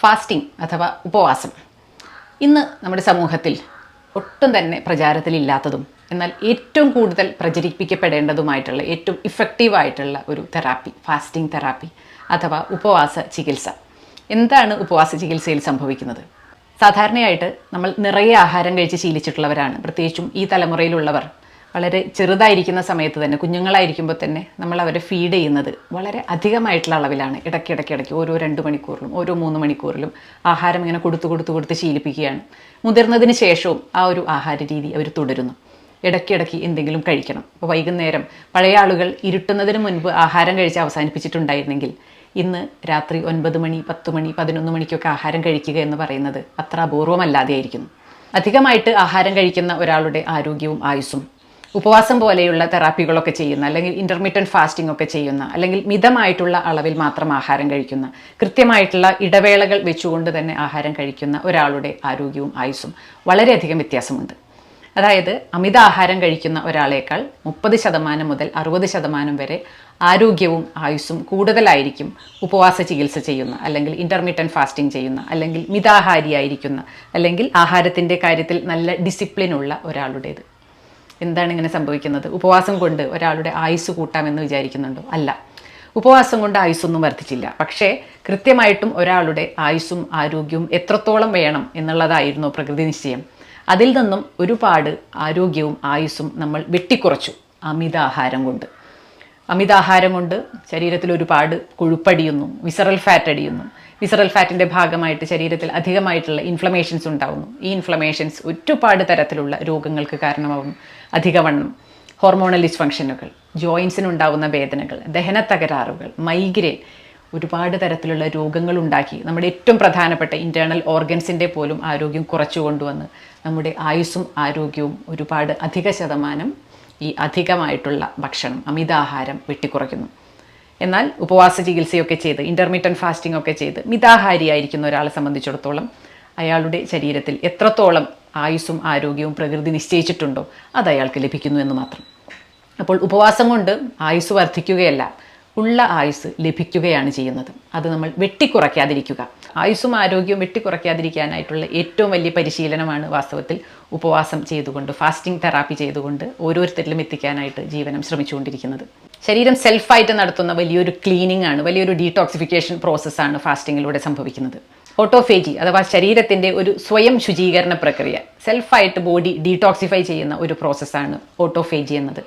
Fasting അഥവാ ഉപവാസം. ഇന്ന് നമ്മുടെ സമൂഹത്തിൽ ഒട്ടും തന്നെ പ്രചാരത്തിലില്ലാത്തതും എന്നാൽ ഏറ്റവും കൂടുതൽ പ്രചരിപ്പിക്കപ്പെടേണ്ടതുമായിട്ടുള്ള ഏറ്റവും ഇഫക്റ്റീവായിട്ടുള്ള ഒരു തെറാപ്പി ഫാസ്റ്റിംഗ് തെറാപ്പി അഥവാ ഉപവാസ ചികിത്സ. എന്താണ് ഉപവാസ ചികിത്സയിൽ സംഭവിക്കുന്നത്? സാധാരണയായിട്ട് നമ്മൾ നിറയെ ആഹാരം കഴിച്ച് ശീലിച്ചിട്ടുള്ളവരാണ്. പ്രത്യേകിച്ചും ഈ തലമുറയിലുള്ളവർ. വളരെ ചെറുതായിരിക്കുന്ന സമയത്ത് തന്നെ കുഞ്ഞുങ്ങളായിരിക്കുമ്പോൾ തന്നെ നമ്മൾ അവരെ ഫീഡ് ചെയ്യുന്നത് വളരെ അധികമായിട്ടുള്ള അളവിലാണ്. ഇടയ്ക്കിടയ്ക്കിടയ്ക്ക് ഓരോ രണ്ട് മണിക്കൂറിലും ഓരോ മൂന്ന് മണിക്കൂറിലും ആഹാരം ഇങ്ങനെ കൊടുത്തു കൊടുത്തു കൊടുത്ത് ശീലിപ്പിക്കുകയാണ്. മുതിർന്നതിന് ശേഷവും ആ ഒരു ആഹാര രീതി അവർ തുടരുന്നു. ഇടയ്ക്കിടയ്ക്ക് എന്തെങ്കിലും കഴിക്കണം. അപ്പോൾ വൈകുന്നേരം പഴയ ആളുകൾ ഇരുട്ടുന്നതിന് മുൻപ് ആഹാരം കഴിച്ച് അവസാനിപ്പിച്ചിട്ടുണ്ടായിരുന്നെങ്കിൽ ഇന്ന് രാത്രി ഒൻപത് മണി പത്ത് മണി പതിനൊന്ന് മണിക്കൊക്കെ ആഹാരം കഴിക്കുക എന്ന് പറയുന്നത് അത്ര അപൂർവമല്ലാതെയായിരിക്കുന്നു. അധികമായിട്ട് ആഹാരം കഴിക്കുന്ന ഒരാളുടെ ആരോഗ്യവും ആയുസ്സും ഉപവാസം പോലെയുള്ള തെറാപ്പികളൊക്കെ ചെയ്യുന്ന അല്ലെങ്കിൽ ഇന്റർമീഡിയറ്റ് ഫാസ്റ്റിംഗ് ഒക്കെ ചെയ്യുന്ന അല്ലെങ്കിൽ മിതമായിട്ടുള്ള അളവിൽ മാത്രം ആഹാരം കഴിക്കുന്ന കൃത്യമായിട്ടുള്ള ഇടവേളകൾ വെച്ചുകൊണ്ട് തന്നെ ആഹാരം കഴിക്കുന്ന ഒരാളുടെ ആരോഗ്യവും ആയുസ്സും വളരെയധികം വ്യത്യാസമുണ്ട്. അതായത് അമിത ആഹാരം കഴിക്കുന്ന ഒരാളേക്കാൾ മുപ്പത് ശതമാനം മുതൽ അറുപത് ശതമാനം വരെ ആരോഗ്യവും ആയുസ്സും കൂടുതലായിരിക്കും ഉപവാസ ചികിത്സ ചെയ്യുന്ന അല്ലെങ്കിൽ ഇന്റർമീഡിയറ്റ് ഫാസ്റ്റിംഗ് ചെയ്യുന്ന അല്ലെങ്കിൽ മിതാഹാരിയായിരിക്കുന്ന അല്ലെങ്കിൽ ആഹാരത്തിന്റെ കാര്യത്തിൽ നല്ല ഡിസിപ്ലിനുള്ള ഒരാളുടേത്. എന്താണ് ഇങ്ങനെ സംഭവിക്കുന്നത്? ഉപവാസം കൊണ്ട് ഒരാളുടെ ആയുസ് കൂട്ടാമെന്ന് വിചാരിക്കുന്നുണ്ടോ? അല്ല. ഉപവാസം കൊണ്ട് ആയുസ്സൊന്നും വർദ്ധിച്ചില്ല. പക്ഷേ കൃത്യമായിട്ടും ഒരാളുടെ ആയുസ്സും ആരോഗ്യവും എത്രത്തോളം വേണം എന്നുള്ളതായിരുന്നു പ്രകൃതി നിശ്ചയം. അതിൽ നിന്നും ഒരുപാട് ആരോഗ്യവും ആയുസ്സും നമ്മൾ വെട്ടിക്കുറച്ചു അമിതാഹാരം കൊണ്ട്. അമിതാഹാരം കൊണ്ട് ശരീരത്തിൽ ഒരുപാട് കൊഴുപ്പടിയുന്നു വിസറൽ ഫാറ്റ് അടിയുന്നു. വിസറൽ ഫാറ്റിന്റെ ഭാഗമായിട്ട് ശരീരത്തിൽ അധികമായിട്ടുള്ള ഇൻഫ്ലമേഷൻസ് ഉണ്ടാവുന്നു. ഈ ഇൻഫ്ലമേഷൻസ് ഒരുപാട് തരത്തിലുള്ള രോഗങ്ങൾക്ക് കാരണമാകും അധികവണ്ണം. ഹോർമോണൽ ഡിസ്ഫങ്ഷനുകൾ ജോയിൻസിനുണ്ടാവുന്ന വേദനകൾ ദഹന തകരാറുകൾ മൈഗ്രെയിൻ ഒരുപാട് തരത്തിലുള്ള രോഗങ്ങൾ ഉണ്ടാക്കി നമ്മുടെ ഏറ്റവും പ്രധാനപ്പെട്ട ഇന്റേർണൽ ഓർഗൻസിന്റെ പോലും ആരോഗ്യം കുറച്ചു കൊണ്ടുവന്ന് നമ്മുടെ ആയുസ്സും ആരോഗ്യവും ഒരുപാട് അധിക ശതമാനം ഈ അധികമായിട്ടുള്ള ഭക്ഷണം അമിതാഹാരം വെട്ടിക്കുറയ്ക്കുന്നു. എന്നാൽ ഉപവാസ ചികിത്സയൊക്കെ ചെയ്ത് ഇന്റർമീഡിയൻ ഫാസ്റ്റിംഗ് ഒക്കെ ചെയ്ത് മിതാഹാരിയായിരിക്കുന്ന ഒരാളെ സംബന്ധിച്ചിടത്തോളം അയാളുടെ ശരീരത്തിൽ എത്രത്തോളം ആയുസ്സും ആരോഗ്യവും പ്രകൃതി നിശ്ചയിച്ചിട്ടുണ്ടോ അത് അയാൾക്ക് ലഭിക്കുന്നു എന്ന് മാത്രം. അപ്പോൾ ഉപവാസം കൊണ്ട് ആയുസ് വർദ്ധിക്കുകയല്ല ഉള്ള ആയുസ് ലഭിക്കുകയാണ് ചെയ്യുന്നത്. അത് നമ്മൾ വെട്ടിക്കുറയ്ക്കാതിരിക്കുക. ആയുസ്സും ആരോഗ്യവും വെട്ടിക്കുറയ്ക്കാതിരിക്കാനായിട്ടുള്ള ഏറ്റവും വലിയ പരിശീലനമാണ് വാസ്തവത്തിൽ ഉപവാസം ചെയ്തുകൊണ്ട് ഫാസ്റ്റിംഗ് തെറാപ്പി ചെയ്തുകൊണ്ട് ഓരോരുത്തരിലും എത്തിക്കാനായിട്ട് ജീവനം ശ്രമിച്ചുകൊണ്ടിരിക്കുന്നത്. ശരീരം സെൽഫായിട്ട് നടത്തുന്ന വലിയൊരു ക്ലീനിങ് ആണ് വലിയൊരു ഡീടോക്സിഫിക്കേഷൻ പ്രോസസ്സാണ് ഫാസ്റ്റിങ്ങിലൂടെ സംഭവിക്കുന്നത്. ഓട്ടോഫേജി അഥവാ ശരീരത്തിന്റെ ഒരു സ്വയം ശുചീകരണ പ്രക്രിയ സെൽഫായിട്ട് ബോഡി ഡീടോക്സിഫൈ ചെയ്യുന്ന ഒരു പ്രോസസ്സാണ് ഓട്ടോഫേജി എന്നത്.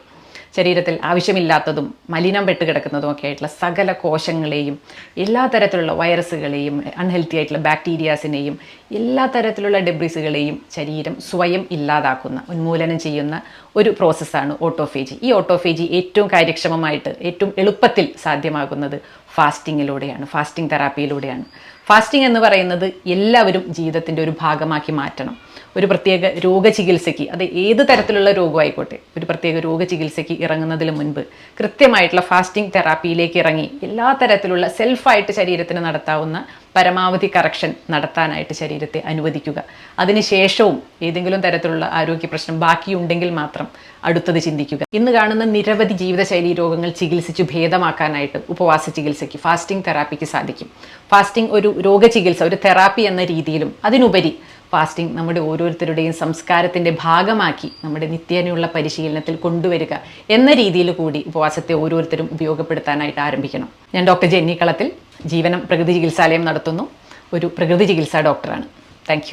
ശരീരത്തിൽ ആവശ്യമില്ലാത്തതും മലിനം പെട്ട് കിടക്കുന്നതും ഒക്കെ ആയിട്ടുള്ള സകല കോശങ്ങളെയും എല്ലാ തരത്തിലുള്ള വൈറസുകളെയും അൺഹെൽത്തി ആയിട്ടുള്ള ബാക്ടീരിയാസിനെയും എല്ലാ തരത്തിലുള്ള ഡെബ്രിസുകളെയും ശരീരം സ്വയം ഇല്ലാതാക്കുന്ന ഉന്മൂലനം ചെയ്യുന്ന ഒരു പ്രോസസ്സാണ് ഓട്ടോഫേജി ഈ ഓട്ടോഫേജി ഏറ്റവും കാര്യക്ഷമമായിട്ട് ഏറ്റവും എളുപ്പത്തിൽ സാധ്യമാകുന്നത് ഫാസ്റ്റിങ്ങിലൂടെയാണ് ഫാസ്റ്റിംഗ് തെറാപ്പിയിലൂടെയാണ് ഫാസ്റ്റിംഗ് എന്ന് പറയുന്നത് എല്ലാവരും ജീവിതത്തിന്റെ ഒരു ഭാഗമാക്കി മാറ്റണം. ഒരു പ്രത്യേക രോഗചികിത്സയ്ക്ക് അത് ഏത് തരത്തിലുള്ള രോഗമായിക്കോട്ടെ ഒരു പ്രത്യേക രോഗചികിത്സയ്ക്ക് ഇറങ്ങുന്നതിന് മുൻപ് കൃത്യമായിട്ടുള്ള ഫാസ്റ്റിംഗ് തെറാപ്പിയിലേക്ക് ഇറങ്ങി എല്ലാ തരത്തിലുള്ള സെൽഫായിട്ട് ശരീരത്തിന് നടത്താവുന്ന പരമാവധി കറക്ഷൻ നടത്താനായിട്ട് ശരീരത്തെ അനുവദിക്കുക. അതിനുശേഷവും ഏതെങ്കിലും തരത്തിലുള്ള ആരോഗ്യ പ്രശ്നം ബാക്കിയുണ്ടെങ്കിൽ മാത്രം അടുത്തത് ചിന്തിക്കുക. ഇന്ന് കാണുന്ന നിരവധി ജീവിതശൈലി രോഗങ്ങൾ ചികിത്സിച്ച് ഭേദമാക്കാനായിട്ട് ഉപവാസ ചികിത്സയ്ക്ക് ഫാസ്റ്റിംഗ് തെറാപ്പിക്ക് സാധിക്കും. ഫാസ്റ്റിംഗ് ഒരു രോഗചികിത്സ ഒരു തെറാപ്പി എന്ന രീതിയിലും അതിനുപരി ഫാസ്റ്റിംഗ് നമ്മുടെ ഓരോരുത്തരുടെയും സംസ്കാരത്തിന്റെ ഭാഗമാക്കി നമ്മുടെ നിത്യേനയുള്ള പരിശീലനത്തിൽ കൊണ്ടുവരിക എന്ന രീതിയിൽ കൂടി ഉപവാസത്തെ ഓരോരുത്തരും ഉപയോഗപ്പെടുത്താനായിട്ട് ആരംഭിക്കണം. ഞാൻ ഡോക്ടർ ജെന്നി കളത്തിൽ ജീവനം പ്രകൃതി ചികിത്സാലയം നടത്തുന്നു. ഒരു പ്രകൃതി ചികിത്സാ ഡോക്ടറാണ്. താങ്ക്